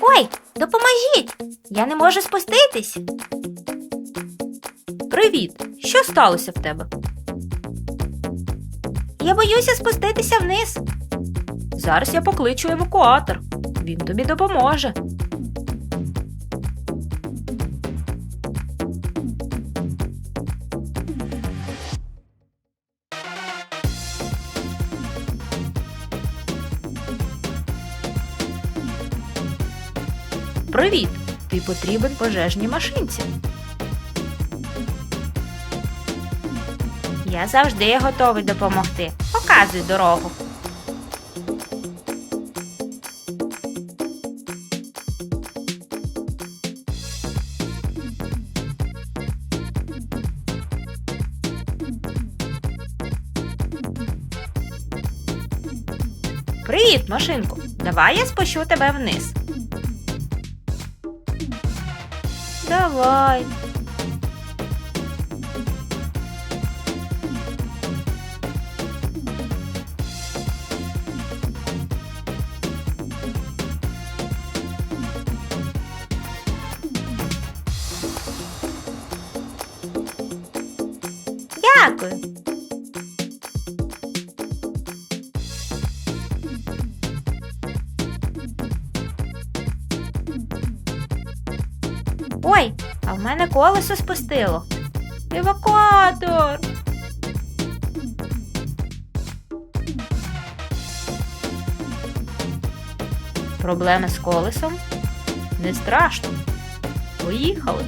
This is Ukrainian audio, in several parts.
Ой, допоможіть! Я не можу спуститись. Привіт! Що сталося в тебе? Я боюся спуститися вниз. Зараз я покличу евакуатор. Він тобі допоможе. Привіт! Ти потрібен пожежній машинці. Я завжди готовий допомогти. Показуй дорогу. Привіт, машинку! Давай я спущу тебе вниз. Давай. Дякую. Ой, а в мене колесо спустило. Евакуатор. Проблеми з колесом? Не страшно. Поїхали.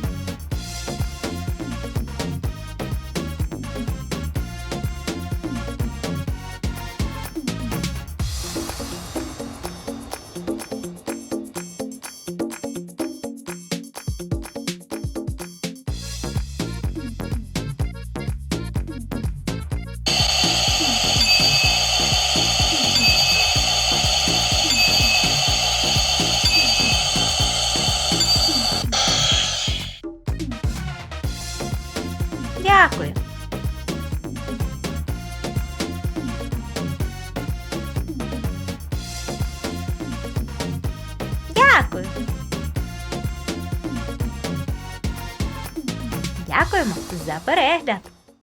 Дякую. Дякую. Дякуємо за перегляд.